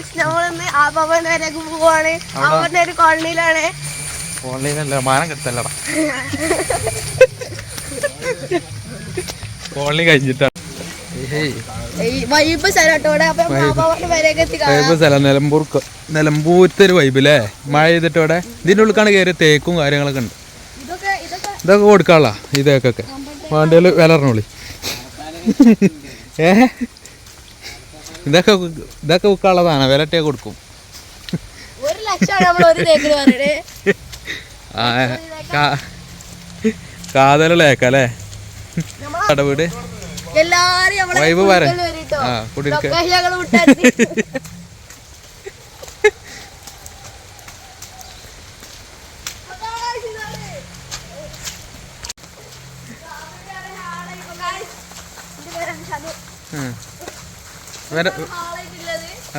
Guys നമ്മളിന്ന് പവൻ വരെയൊക്കെ പോവാണ്. അവന്റെ ഒരു കോളനിയിലാണ്. കോളനിയിലല്ല? മാനം കിട്ടല്ലടാ. കോളനി കഴിഞ്ഞിട്ടാ വൈബ് സ്ഥലത്തോടെ നിലമ്പൂർ നിലമ്പൂരത്തെ ഒരു വൈബില്ലേ? മഴ ചെയ്തിട്ട് ഇവിടെ. ഇതിന്റെ ഉള്ളിക്കാണ് കയറിയ തേക്കും കാര്യങ്ങളൊക്കെ ഉണ്ട്. ഇതൊക്കെ ഇതൊക്കെ ഇതൊക്കെ കൊടുക്കാനുള്ള ഈ തേക്കൊക്കെ വേണ്ടിയാൽ വില പറഞ്ഞോളി ഏ? ഇതൊക്കെ ഇതൊക്കെ വിൽക്കാനുള്ളതാണ്. വിലട്ടേ കൊടുക്കും. ഒരു കാതലുള്ളേക്കല്ലേ കട വീട്? വൈബ് വരെ. ആ, കുടിക്ക ലൊക്കേഷൻ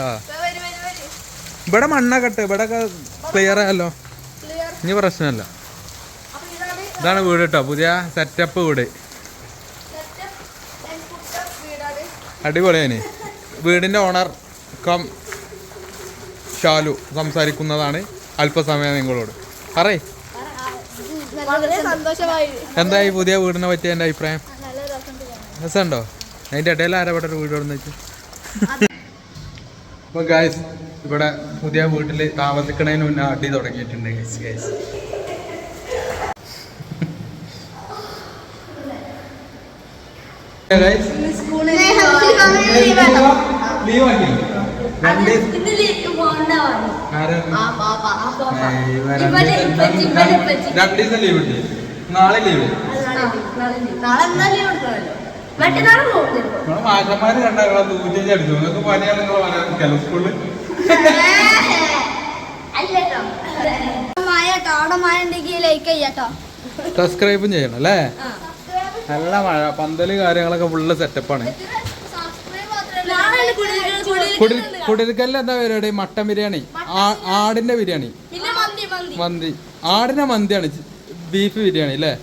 ആ. ഇവിടെ മണ്ണൊക്കെ ഇട്ട് ഇവിടെ ക്ലിയർ ആയല്ലോ. ഇനി പ്രശ്നമല്ല. ഇതാണ് വീട് കേട്ടോ പുതിയ സെറ്റപ്പ് വീട്. അടിപൊളിയാണ്. വീടിന്റെ ഓണർ കം ഷാലു സംസാരിക്കുന്നതാണ് അല്പസമയം നിങ്ങളോട്. അറേ എന്തായി പുതിയ വീടിനെ പറ്റിയ എന്റെ അഭിപ്രായം? രസമുണ്ടോ. അതിന്റെ ഇടയിൽ ആരാ പെട്ടൊരു വീട് വീട് നിന്ന് വെച്ചു? അപ്പോൾ ഗായ്സ് ഇവിടെ പുതിയ വീട്ടിൽ താമസിക്കണതിന് മുന്നേ അടി തുടങ്ങിയിട്ടുണ്ട് ഗൈസ് ഗൈസ് ലീവ്. രണ്ട് ദിവസം- ലീവ് ഉണ്ട്. നാളെ ലീവ്. നാളെ ലീവ്. എടുക്കണമല്ലോ മറ്റന്നാൾ അടിച്ചു. നിങ്ങൾക്ക് പനിയാണ് നിങ്ങൾ പറയാൻ സ്കൂളിൽ സബ്സ്ക്രൈബും ചെയ്യണം അല്ലേ? നല്ല മഴ പന്തൽ കാര്യങ്ങളൊക്കെ ഫുള്ള് സെറ്റപ്പാണ് കുടി കുടിരിക്കലിൽ എന്താ പരിപാടി? മട്ടൻ ബിരിയാണി. ആ- ആടിന്റെ ബിരിയാണി. പിന്നെ മന്തി മന്തി. മന്തി. ആടിന്റെ മന്തിയാണ് ബീഫ് ബിരിയാണി അല്ലേ?